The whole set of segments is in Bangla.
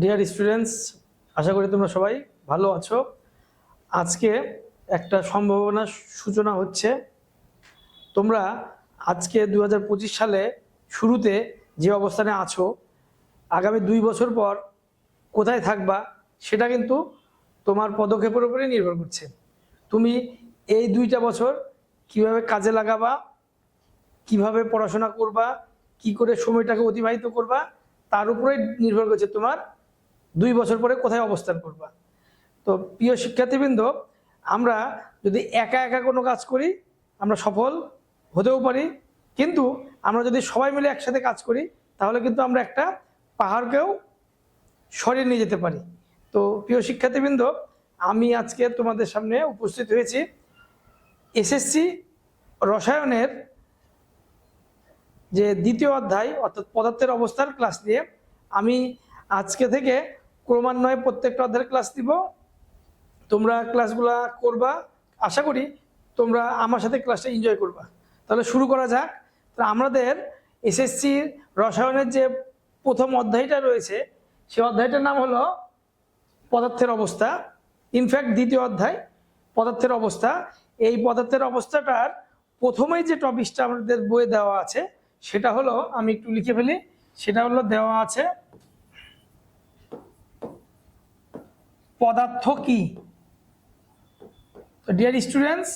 ডিয়ার স্টুডেন্টস আশা করি তোমরা সবাই ভালো আছো। আজকে একটা সম্ভাবনার সূচনা হচ্ছে। তোমরা আজকে দু হাজার পঁচিশ সালে শুরুতে যে অবস্থানে আছো, আগামী দুই বছর পর কোথায় থাকবা, সেটা কিন্তু তোমার পদক্ষেপের উপরে নির্ভর করছে। তুমি এই দুইটা বছর কীভাবে কাজে লাগাবা, কীভাবে পড়াশোনা করবা, কি করে সময়টাকে অতিবাহিত করবা, তার উপরেই নির্ভর করছে তোমার দুই বছর পরে কোথায় অবস্থান করবা? তো প্রিয় শিক্ষার্থীবৃন্দ, আমরা যদি একা একা কোনো কাজ করি, আমরা সফল হতেও পারি, কিন্তু আমরা যদি সবাই মিলে একসাথে কাজ করি, তাহলে কিন্তু আমরা একটা পাহাড়কেও সরিয়ে নিয়ে যেতে পারি। তো প্রিয় শিক্ষার্থীবৃন্দ, আমি আজকে তোমাদের সামনে উপস্থিত হয়েছি এসএসসি রসায়নের যে দ্বিতীয় অধ্যায়, অর্থাৎ পদার্থের অবস্থার ক্লাস নিয়ে। আমি আজকে থেকে ক্রমান্বয়ে প্রত্যেকটা অধ্যায়ের ক্লাস দিব। তোমরা ক্লাসগুলা করবা। আশা করি তোমরা আমার সাথে ক্লাসটা এনজয় করবা। তাহলে শুরু করা যাক। তো আমাদের এসএসসির রসায়নের যে প্রথম অধ্যায়টা রয়েছে সেই অধ্যায়টার নাম হলো পদার্থের অবস্থা। ইনফ্যাক্ট দ্বিতীয় অধ্যায়, পদার্থের অবস্থা। এই পদার্থের অবস্থাটার প্রথমেই যে টপিকটা আমাদের বইয়ে দেওয়া আছে, সেটা হলো, আমি একটু লিখে ফেলি, সেটা হলো দেওয়া আছে পদার্থ কি? ডিয়ার স্টুডেন্টস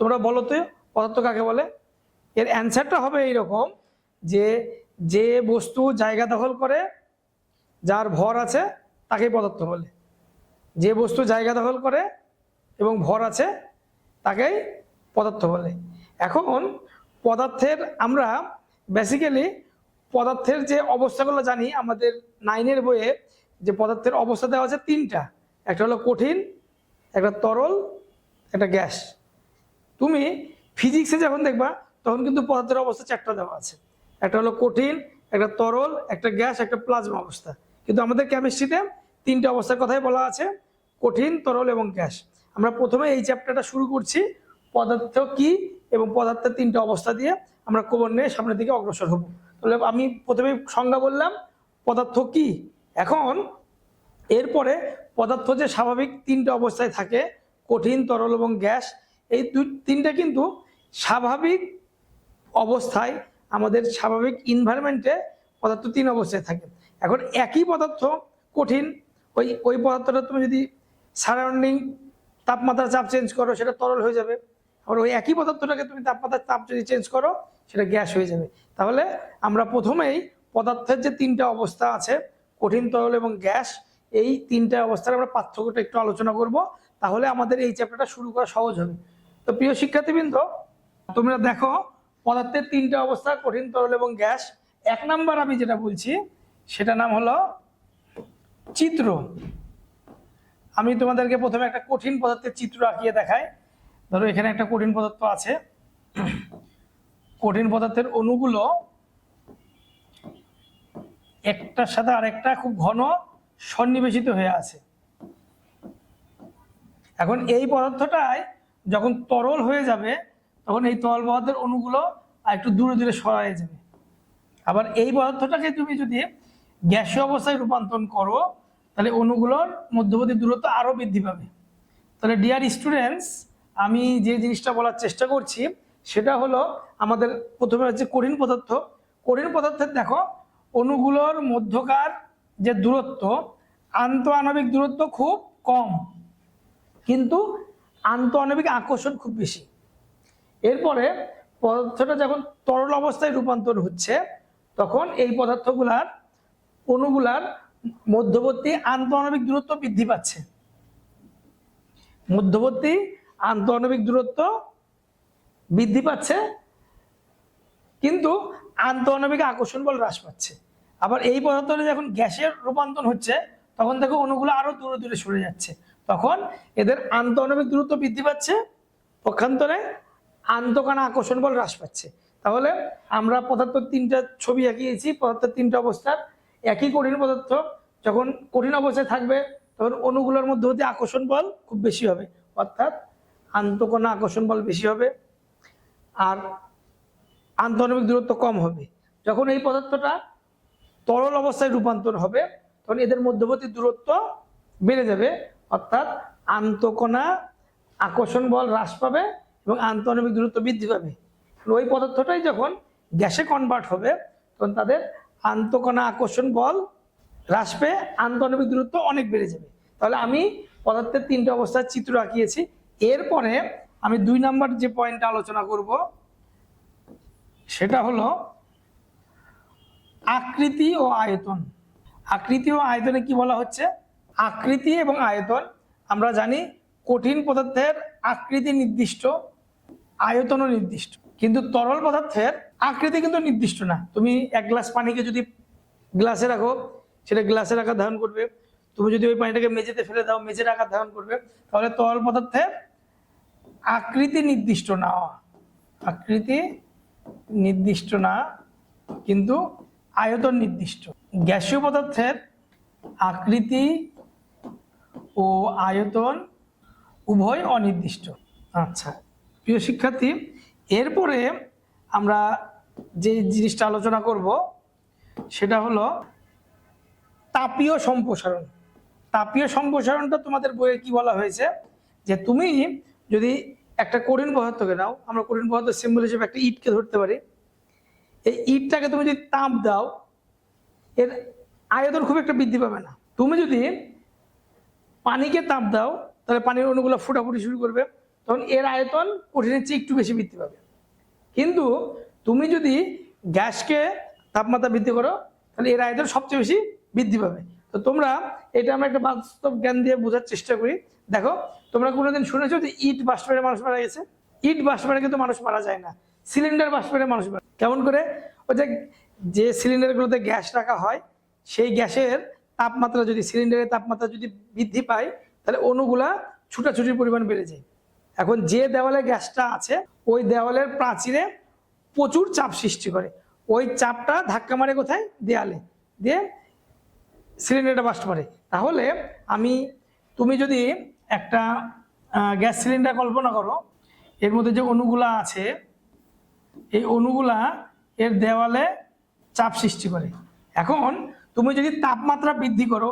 তোমরা বলো তো, পদার্থ কাকে বলে? এর অ্যান্সারটা হবে এইরকম যে যে বস্তু জায়গা দখল করে, যার ভর আছে, তাকেই পদার্থ বলে। যে বস্তু জায়গা দখল করে এবং ভর আছে, তাকেই পদার্থ বলে। এখন পদার্থের আমরা বেসিক্যালি পদার্থের যে অবস্থাগুলো জানি, আমাদের নাইনের বইয়ে যে পদার্থের অবস্থা দেওয়া আছে তিনটা। একটা হলো কঠিন, একটা তরল, একটা গ্যাস। তুমি ফিজিক্সে যখন দেখবা, তখন কিন্তু পদার্থের অবস্থা চারটা দেওয়া আছে। একটা হলো কঠিন, একটা তরল, একটা গ্যাস, একটা প্লাজমা অবস্থা। কিন্তু আমাদের কেমিস্ট্রিতে তিনটে অবস্থার কথাই বলা আছে, কঠিন, তরল এবং গ্যাস। আমরা প্রথমে এই চ্যাপ্টারটা শুরু করছি, পদার্থ কি এবং পদার্থের তিনটে অবস্থা দিয়ে আমরা ক্রমান্বয়ে সামনের দিকে অগ্রসর হব। তাহলে আমি প্রথমে সংজ্ঞা বললাম, পদার্থ কি? এখন এরপরে পদার্থ যে স্বাভাবিক তিনটা অবস্থায় থাকে, কঠিন, তরল এবং গ্যাস, এই দুই, তিনটা কিন্তু স্বাভাবিক অবস্থায় আমাদের স্বাভাবিক ইনভায়রনমেন্টে পদার্থ তিন অবস্থায় থাকে। এখন একই পদার্থ কঠিন, ওই ওই পদার্থটা তুমি যদি সারাউন্ডিং তাপমাত্রা চাপ চেঞ্জ করো, সেটা তরল হয়ে যাবে। আবার ওই একই পদার্থটাকে তুমি তাপমাত্রার চাপ যদি চেঞ্জ করো, সেটা গ্যাস হয়ে যাবে। তাহলে আমরা প্রথমেই পদার্থের যে তিনটা অবস্থা আছে, কঠিন, তরল এবং গ্যাস এই তিনটা অবস্থার আমরা পার্থক্যটা একটু আলোচনা করব, তাহলে আমাদের এই চ্যাপ্টারটা শুরু করা সহজ হবে। তো প্রিয় শিক্ষার্থীবৃন্দ, তোমরা দেখো, পদার্থের তিনটা অবস্থা, কঠিন, তরল এবং গ্যাস। এক নাম্বার আমি যেটা বলছি সেটা নাম হলো চিত্র। আমি তোমাদেরকে প্রথমে একটা কঠিন পদার্থের চিত্র আঁকিয়ে দেখাই। ধরো, এখানে একটা কঠিন পদার্থ আছে। কঠিন পদার্থের অণুগুলো একটার সাথে আরেকটা খুব ঘন সন্নিবেশিত হয়ে আছে। এখন এই পদার্থটাই যখন তরল হয়ে যাবে, তখন এই তরল পদার্থের অণুগুলো আর একটু দূরে দূরে সরাই যাবে। আবার এই পদার্থটাকে তুমি যদি গ্যাসীয় অবস্থায় রূপান্তর করো, তাহলে অণুগুলোর মধ্যবর্তী দূরত্ব আরও বৃদ্ধি পাবে। তাহলে ডিয়ার স্টুডেন্টস আমি যে জিনিসটা বলার চেষ্টা করছি, সেটা হলো আমাদের প্রথমে হচ্ছে কঠিন পদার্থ। কঠিন পদার্থের, দেখো, অণুগুলোর মধ্যকার যে দূরত্ব আন্ত আণবিক দূরত্ব খুব কম। কিন্তু আন্ত আণবিক আকর্ষণ খুব বেশি। এরপরে পদার্থটা যখন তরল অবস্থায় রূপান্তর হচ্ছে, তখন এই পদার্থগুলার অণুগুলার মধ্যবর্তী আন্তঃআণবিক দূরত্ব বৃদ্ধি পাচ্ছে। মধ্যবর্তী আন্তঃআণবিক দূরত্ব বৃদ্ধি পাচ্ছে, কিন্তু আন্তঃআণবিক আকর্ষণ বল হ্রাস পাচ্ছে। আবার এই পদার্থটা যখন গ্যাসের রূপান্তর হচ্ছে, তখন দেখো অণুগুলো আরও দূরে দূরে সরে যাচ্ছে। তখন এদের আন্তঃআণবিক দূরত্ব বৃদ্ধি পাচ্ছে, পক্ষান্তরে আন্তঃকণা আকর্ষণ বল হ্রাস পাচ্ছে। তাহলে আমরা পদার্থের তিনটা ছবি আঁকিয়েছি পদার্থের তিনটা অবস্থার একই কঠিন পদার্থ, যখন কঠিন অবস্থায় থাকবে, তখন অণুগুলোর হতে আকর্ষণ বল খুব বেশি হবে, অর্থাৎ আন্তঃকণা আকর্ষণ বল বেশি হবে আর আন্তঃআণবিক দূরত্ব কম হবে। যখন এই পদার্থটা তরল অবস্থায় রূপান্তর হবে তখন এদের মধ্যবর্তী দূরত্ব বেড়ে যাবে। অর্থাৎ আন্তকণা আকর্ষণ বল হ্রাস পাবে এবং আন্তঃনবিক দূরত্ব বৃদ্ধি পাবে। ওই পদার্থটাই যখন গ্যাসে কনভার্ট হবে, তখন তাদের আন্তকণা আকর্ষণ বল হ্রাস পেয়ে আন্তঃনবিক দূরত্ব অনেক বেড়ে যাবে। তাহলে আমি পদার্থের তিনটে অবস্থার চিত্র আঁকিয়েছি। এরপরে আমি দুই নাম্বার যে পয়েন্টটা আলোচনা করব, সেটা হলো আকৃতি ও আয়তন। আকৃতি ও আয়তনে কি বলা হচ্ছে? আকৃতি এবং আয়তন, আমরা জানি কঠিন পদার্থের আকৃতি নির্দিষ্ট, আয়তনও নির্দিষ্ট। কিন্তু তরল পদার্থের আকৃতি কিন্তু নির্দিষ্ট না। তুমি এক গ্লাস পানিকে যদি গ্লাসে রাখো, সেটা গ্লাসের আকার ধারণ করবে। তুমি যদি ওই পানিটাকে মেঝেতে ফেলে দাও মেঝের আকার ধারণ করবে। তাহলে তরল পদার্থের আকৃতি নির্দিষ্ট না আকৃতি নির্দিষ্ট না, কিন্তু আয়তন নির্দিষ্ট। গ্যাসীয় পদার্থের আকৃতি ও আয়তন উভয় অনির্দিষ্ট। আচ্ছা প্রিয় শিক্ষার্থী, এরপরে আমরা যে জিনিসটা আলোচনা করব, সেটা হলো তাপীয় সম্প্রসারণ। তাপীয় সম্প্রসারণটা তোমাদের বইয়ে কি বলা হয়েছে? যে তুমি যদি একটা কঠিন পদার্থকে নাও, আমরা কঠিন পদার্থ সিম্বল হিসেবে একটা ইটকে ধরতে পারি। এই ইটটাকে তুমি যদি তাপ দাও, এর আয়তন খুব একটা বৃদ্ধি পাবে না। তুমি যদি পানিকে তাপ দাও, তাহলে পানির অণুগুলো ফুটাফুটি শুরু করবে, তখন এর আয়তন কঠিনের চেয়ে একটু বেশি বৃদ্ধি পাবে। কিন্তু তুমি যদি গ্যাসকে তাপমাত্রা বৃদ্ধি করো, তাহলে এর আয়তন সবচেয়ে বেশি বৃদ্ধি পাবে। তো তোমরা, এটা আমরা একটা বাস্তব জ্ঞান দিয়ে বোঝার চেষ্টা করি। দেখো, তোমরা কোনোদিন শুনেছো যে ইট বাষ্প মেরে মানুষ মারা গেছে? ইট বাষ্প মেরে কিন্তু মানুষ মারা যায় না। সিলিন্ডার বাষ্প মানুষ কেমন করে? ওই যে যে সিলিন্ডারগুলোতে গ্যাস রাখা হয়, সেই গ্যাসের তাপমাত্রা যদি, সিলিন্ডারের তাপমাত্রা যদি বৃদ্ধি পায়, তাহলে অণুগুলা ছুটাছুটির পরিমাণ বেড়ে যায়। এখন যে দেওয়ালে গ্যাসটা আছে, ওই দেওয়ালের প্রাচীরে প্রচুর চাপ সৃষ্টি করে। ওই চাপটা ধাক্কা মারে কোথায়? দেয়ালে। দিয়ে সিলিন্ডারটা বাস্ট মারে। তাহলে আমি, তুমি যদি একটা গ্যাস সিলিন্ডার কল্পনা করো, এর মধ্যে যে অণুগুলা আছে এই অণুগুলা এর দেওয়ালে চাপ সৃষ্টি করে। এখন তুমি যদি তাপমাত্রা বৃদ্ধি করো,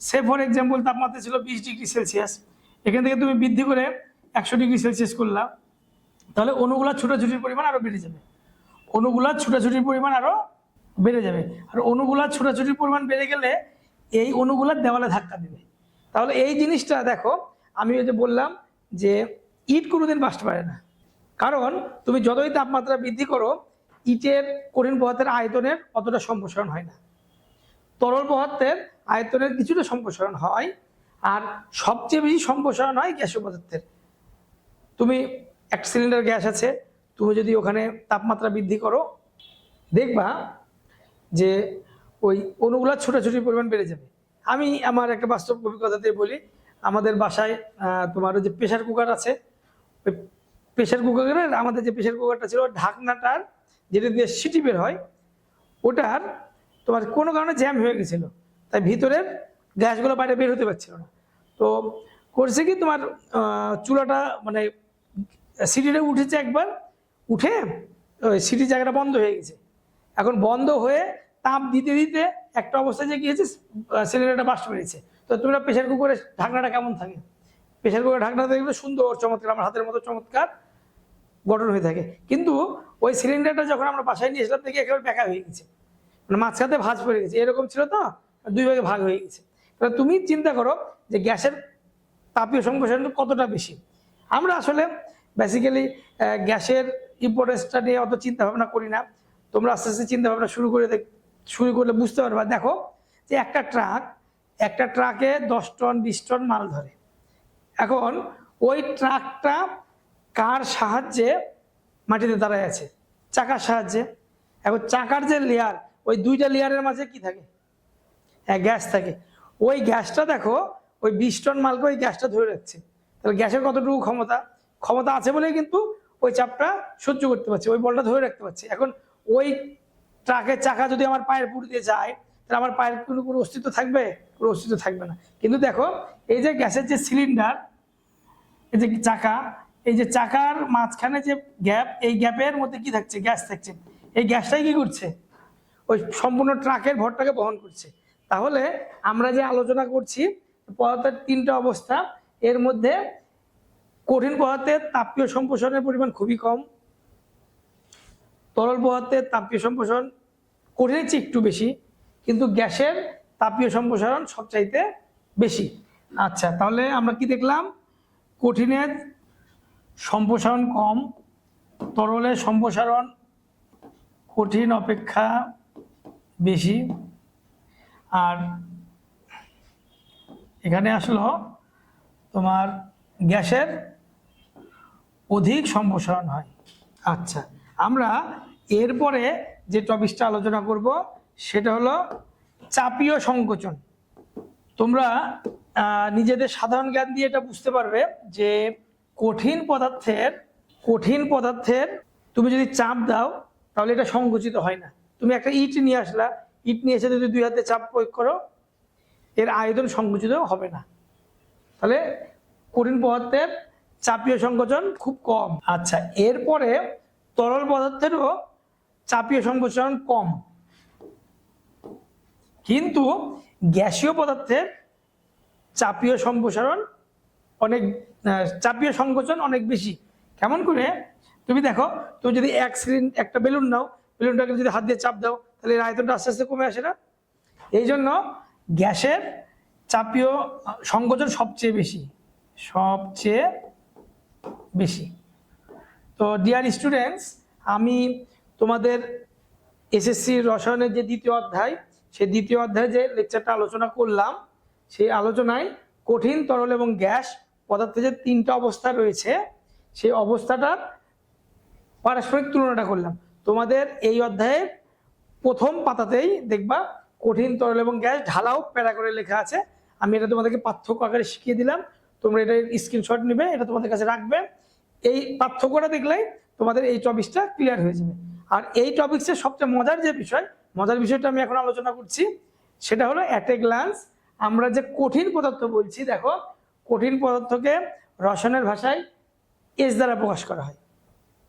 সে ফর এক্সাম্পল তাপমাত্রা ছিল বিশ ডিগ্রি সেলসিয়াস, এখান থেকে তুমি বৃদ্ধি করে একশো ডিগ্রি সেলসিয়াস করলাম তাহলে অণুগুলা ছুটাছুটির পরিমাণ আরও বেড়ে যাবে। অণুগুলা ছুটাছুটির পরিমাণ আরও বেড়ে যাবে। আর অণুগুলা ছুটাছুটির পরিমাণ বেড়ে গেলে এই অণুগুলা দেওয়ালে ধাক্কা দেবে। তাহলে এই জিনিসটা দেখো, আমি ওই যে বললাম যে ইট কোনোদিন বাঁচতে পারে না। কারণ তুমি যতই তাপমাত্রা বৃদ্ধি করো, ইটের কঠিন পদার্থের আয়তনের অতটা সম্প্রসারণ হয় না। তরল পদার্থের আয়তনের কিছুটা সম্প্রসারণ হয়, আর সবচেয়ে বেশি সম্প্রসারণ হয় গ্যাসীয় পদার্থের। তুমি এক সিলিন্ডার গ্যাস আছে, তুমি যদি ওখানে তাপমাত্রা বৃদ্ধি করো, দেখবা যে ওই অণুগুলা ছোটাছুটির পরিমাণ বেড়ে যাবে। আমি আমার একটা বাস্তব অভিজ্ঞতাতে বলি, আমাদের বাসায় তোমার ওই যে প্রেশার কুকার আছে, ওই প্রেশার কুকারের, আমাদের যে প্রেশার কুকারটা ছিল, ঢাকনাটার যেটা দিয়ে সিটি বের হয়, ওটার তোমার কোনো কারণে জ্যাম হয়ে গেছিল। তাই ভিতরের গ্যাসগুলো বাইরে বের হতে পারছিল না। তো করছে কি তোমার চুলাটা মানে সিটিটা উঠেছে একবার, উঠে সিটি জায়গাটা বন্ধ হয়ে গেছে। এখন বন্ধ হয়ে তাপ দিতে দিতে একটা অবস্থায় যে গিয়েছে সিলিন্ডারটা বাস্ট বেরিয়েছে তো তোমরা প্রেশার কুকারের ঢাকনাটা কেমন থাকে? প্রেশার কুকারের ঢাকনাটা দেখবে সুন্দর, চমৎকার, আমার হাতের মতো চমৎকার। গঠন হয়ে থাকে। কিন্তু ওই সিলিন্ডারটা যখন আমরা বাসায় নিয়ে এসলাম দেখি একেবারে বেঁকা হয়ে গেছে। মানে মাঝখানে ভাঁজ পড়ে গেছে। এরকম ছিল তো? দুই ভাগে ভাগ হয়ে গেছে। তাহলে তুমি চিন্তা করো যে গ্যাসের তাপীয় সম্প্রসারণ কতটা বেশি? আমরা আসলে বেসিক্যালি গ্যাসের ইম্পর্টেন্সটা নিয়ে অত চিন্তা ভাবনা করি না। তোমরা আস্তে আস্তে চিন্তা ভাবনা শুরু করে শুরু করলে বুঝতে পারবা। দেখো যে একটা ট্রাক একটা ট্রাকে দশ টন, বিশ টন মাল ধরে। এখন ওই ট্রাকটা কার সাহায্যে মাটিতে দাঁড়ায় আছে? চাকার সাহায্যে? এখন চাকার যে লেয়ার ওই দুইটা লেয়ারের মাঝে কি থাকে? হ্যাঁ গ্যাস থাকে। ওই গ্যাসটা দেখো, ওই বিশ টন মালকে ওই গ্যাসটা ধরে রাখছে। তাহলে গ্যাসের কতটুকু ক্ষমতা? ক্ষমতা আছে বলেই কিন্তু ওই চাপটা সহ্য করতে পারছে, ওই বলটা ধরে রাখতে পারছে। এখন ওই ট্রাকের চাকা যদি আমার পায়ের পুর দিয়ে যায়, তাহলে আমার পায়ের কোনো কোনো অস্তিত্ব থাকবে? কোনো অস্তিত্ব থাকবে না। কিন্তু দেখো, এই যে গ্যাসের যে সিলিন্ডার এই যে চাকা এই যে চাকার মাঝখানে যে গ্যাপ, এই গ্যাপের মধ্যে কি থাকছে? গ্যাস থাকছে। এই গ্যাসটাই কি করছে? ওই সম্পূর্ণ ট্রাকের ভরটাকে বহন করছে। তাহলে আমরা যে আলোচনা করছি, পদার্থের তিনটা অবস্থা, এর মধ্যে কঠিন পদার্থের তাপীয় সম্প্রসারণের পরিমাণ খুবই কম, তরল পদার্থের তাপীয় সম্প্রসারণ কঠিনের চেয়ে একটু বেশি, কিন্তু গ্যাসের তাপীয় সম্প্রসারণ সবচাইতে বেশি। আচ্ছা তাহলে আমরা কি দেখলাম? কঠিনের সম্প্রসারণ কম তরলের সম্প্রসারণ কঠিন অপেক্ষা বেশি। আর এখানে আসলো তোমার গ্যাসের অধিক সম্প্রসারণ হয়। আচ্ছা আমরা এরপরে যে টপিকটা আলোচনা করব, সেটা হলো চাপীয় সংকোচন। তোমরা নিজেদের সাধারণ জ্ঞান দিয়ে এটা বুঝতে পারবে যে কঠিন পদার্থের কঠিন পদার্থের তুমি যদি চাপ দাও, তাহলে এটা সংকুচিত হয় না। তুমি একটা ইট নিয়ে আসলা, ইট নিয়ে এসে যদি দুই হাতে চাপ প্রয়োগ করো, এর আয়তন সংকুচিত হবে না। তাহলে কঠিন পদার্থের চাপীয় সংকোচন খুব কম। আচ্ছা এরপরে তরল পদার্থেরও চাপীয় সংকোচন কম। কিন্তু গ্যাসীয় পদার্থের চাপীয় সম্প্রসারণ অনেক চাপীয় সংকোচন অনেক বেশি। কেমন করে? তুমি দেখো, তুমি যদি এক সিলিন্ড একটা বেলুন নাও বেলুনটাকে যদি হাত দিয়ে চাপ দাও, তাহলে আয়তনটা আস্তে আস্তে কমে আসে না? এই জন্য গ্যাসের চাপীয় সংকোচন সবচেয়ে বেশি সবচেয়ে বেশি। তো ডিয়ার স্টুডেন্টস আমি তোমাদের এসএসসি রসায়নের যে দ্বিতীয় অধ্যায়, সেই দ্বিতীয় অধ্যায়ে যে লেকচারটা আলোচনা করলাম, সেই আলোচনায় কঠিন তরল এবং গ্যাস পদার্থে যে তিনটা অবস্থা রয়েছে, সেই অবস্থাটার পারস্পরিক তুলনাটা করলাম। তোমাদের এই অধ্যায়ের প্রথম পাতাতেই দেখবা কঠিন তরল এবং গ্যাস ঢালাও প্যারা করে লেখা আছে। আমি এটা তোমাদেরকে পার্থক্য আকারে শিখিয়ে দিলাম। তোমরা এটা স্ক্রিনশট নেবে, এটা তোমাদের কাছে রাখবে। এই পার্থক্যটা দেখলেই তোমাদের এই টপিকসটা ক্লিয়ার হয়ে যাবে। আর এই টপিক্সের সবচেয়ে মজার যে বিষয়, মজার বিষয়টা আমি এখন আলোচনা করছি, সেটা হলো অ্যাট এ গ্লান্স আমরা যে কঠিন পদার্থ বলছি, দেখো কঠিন পদার্থকে রসায়নের ভাষায় এস দ্বারা প্রকাশ করা হয়।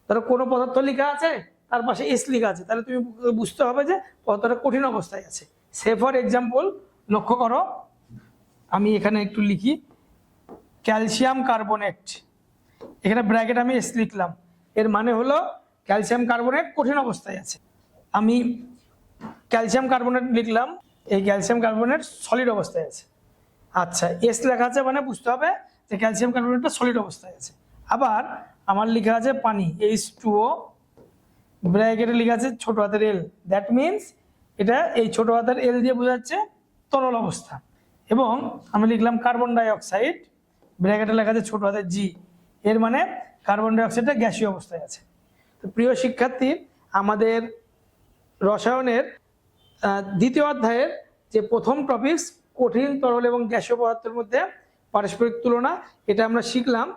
ধরো কোনো পদার্থ লেখা আছে, তার পাশে এস লেখা আছে, তাহলে তুমি বুঝতে হবে যে পদার্থটা কঠিন অবস্থায় আছে। সে ফর এক্সাম্পল লক্ষ্য করো, আমি এখানে একটু লিখি, ক্যালসিয়াম কার্বনেট। এখানে ব্র্যাকেট আমি এস লিখলাম। এর মানে হলো ক্যালসিয়াম কার্বনেট কঠিন অবস্থায় আছে। আমি ক্যালসিয়াম কার্বনেট লিখলাম, এই ক্যালসিয়াম কার্বনেট সলিড অবস্থায় আছে। আচ্ছা এস লেখা আছে মানে বুঝতে হবে যে ক্যালসিয়াম কার্বনেটটা সলিড অবস্থায় আছে। আবার আমার লেখা আছে পানি এইচ টু ও ব্র্যাকেটে লেখা আছে ছোট হাতের এল দ্যাট মিনস এটা এই ছোট হাতের এল দিয়ে বোঝাচ্ছে তরল অবস্থা। এবং আমি লিখলাম কার্বন ডাইঅক্সাইড ব্র্যাকেটে লেখা আছে ছোট হাতের জি এর মানে কার্বন ডাই অক্সাইডটা গ্যাসীয় অবস্থায় আছে। তো প্রিয় শিক্ষার্থী, আমাদের রসায়নের দ্বিতীয় অধ্যায়ের যে প্রথম টপিকস কঠিন তরল এবং গ্যাসীয় পদার্থের মধ্যে পারস্পরিক তুলনা এটা আমরা শিখলাম।